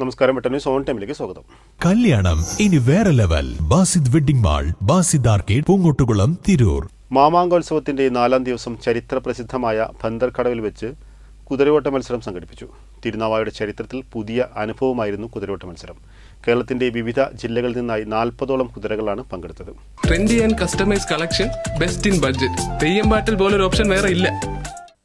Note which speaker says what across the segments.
Speaker 1: നമസ്കാരം വെട്ട zone on ടൈമിലേക്ക് സ്വാഗതം.
Speaker 2: കല്യാണം ഇനി വേറെ level. Basid wedding mall Basid arcade Poongottukulam Tirur.
Speaker 1: മാമാങ്കോത്സവത്തിന്റെ നാലാം ദിവസം ചരിത്ര പ്രസിദ്ധമായ ഭന്തർക്കടവിൽ വെച്ച് കുതിരയോട്ട മത്സരം സംഘടിപ്പിച്ചു. തിരുനാവായുടെ ചരിത്രത്തിൽ പുതിയ അനുഭവമായിരുന്നു കുതിരയോട്ട മത്സരം. കേരളത്തിന്റെ വിവിധ ജില്ലകളിൽ നിന്നായി നാൽപ്പതോളം കുതിരകളാണ് പങ്കെടുത്തത്.
Speaker 3: Trendy and customise collection best in budget Theyyam പാട്ടിൽ പോലൊരു ഓപ്ഷൻ വേറെ ഇല്ല.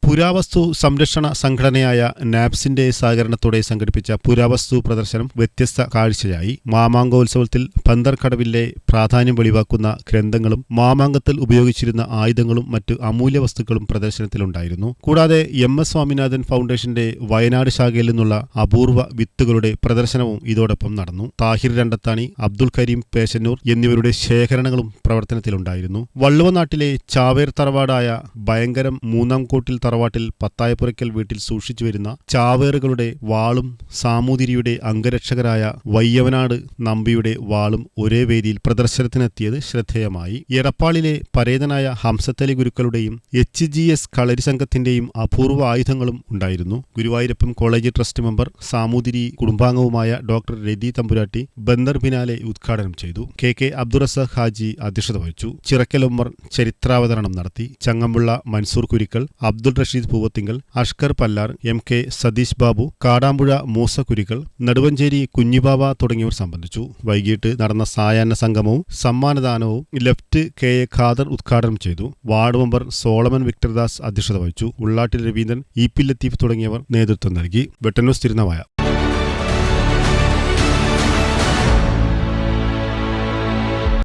Speaker 1: പുരാവസ്തു സംരക്ഷണ സംഘടനയായ നാപ്സിന്റെ സഹകരണത്തോടെ സംഘടിപ്പിച്ച പുരാവസ്തു പ്രദർശനം വ്യത്യസ്ത കാഴ്ചയായി. മാമാങ്കോത്സവത്തിൽ പന്തർക്കടവിലെ പ്രാധാന്യം വെളിവാക്കുന്ന ഗ്രന്ഥങ്ങളും മാമാങ്കത്തിൽ ഉപയോഗിച്ചിരുന്ന ആയുധങ്ങളും മറ്റ് അമൂല്യ വസ്തുക്കളും പ്രദർശനത്തിലുണ്ടായിരുന്നു. കൂടാതെ എം എസ് സ്വാമിനാഥൻ ഫൗണ്ടേഷന്റെ വയനാട് ശാഖയിൽ നിന്നുള്ള അപൂർവ വിത്തുകളുടെ പ്രദർശനവും ഇതോടൊപ്പം നടന്നു. താഹിർ രണ്ടത്താണി അബ്ദുൽ കരീം പേശന്നൂർ എന്നിവരുടെ ശേഖരണങ്ങളും പ്രവർത്തനത്തിലുണ്ടായിരുന്നു. വള്ളുവനാട്ടിലെ ചാവേർ തറവാടായ ഭയങ്കരം മൂന്നാം കോട്ടിൽ തറവാട്ടിൽ പത്തായപ്പുരയ്ക്കൽ വീട്ടിൽ സൂക്ഷിച്ചു വരുന്ന ചാവേറുകളുടെ വാളും സാമൂതിരിയുടെ അംഗരക്ഷകരായ വയ്യവനാട് നമ്പിയുടെ വാളും ഒരേ വേദിയിൽ പ്രദർശനത്തിനെത്തിയത് ശ്രദ്ധേയമായി. എടപ്പാളിലെ പരേതനായ ഹംസത്തലി ഗുരുക്കളുടെയും എച്ച് ജി എസ് കളരി സംഘത്തിന്റെയും അപൂർവ ആയുധങ്ങളും ഉണ്ടായിരുന്നു. Guruvayurappan college trust member Samoothiri കുടുംബാംഗവുമായ doctor Rathi Thampuratti ബന്ദർ ബിനാലെ ഉദ്ഘാടനം ചെയ്തു. കെ കെ അബ്ദുറസാഖ് ഹാജി അധ്യക്ഷത വഹിച്ചു. ചിറക്കൽ ഉമ്മർ ചരിത്രാവതരണം നടത്തി. ചങ്ങമ്പുള്ള മൻസൂർ കുരിക്കൽ അബ്ദുൾ റഷീദ് പൂവത്തിങ്കൽ അഷ്കർ പല്ലാർ എം കെ സതീഷ് ബാബു കാടാമ്പുഴ മൂസ കുരിക്കൽ നെടുവഞ്ചേരി കുഞ്ഞിബാബ തുടങ്ങിയവർ സംബന്ധിച്ചു. വൈകിട്ട് നടന്ന സായാഹ്ന സംഗമവും സമ്മാനദാനവും ലെഫ്റ്റ് കെ എ ഖാദർ ഉദ്ഘാടനം ചെയ്തു. വാർഡ് മെമ്പർ സോളമൻ വിക്ടർദാസ് അധ്യക്ഷത വഹിച്ചു. ഉള്ളാട്ടിൽ രവീന്ദ്രൻ ഇ പി ലത്തീഫ് തുടങ്ങിയവർ നേതൃത്വം നൽകി. വെട്ടന്യൂസ് തിരുനവായ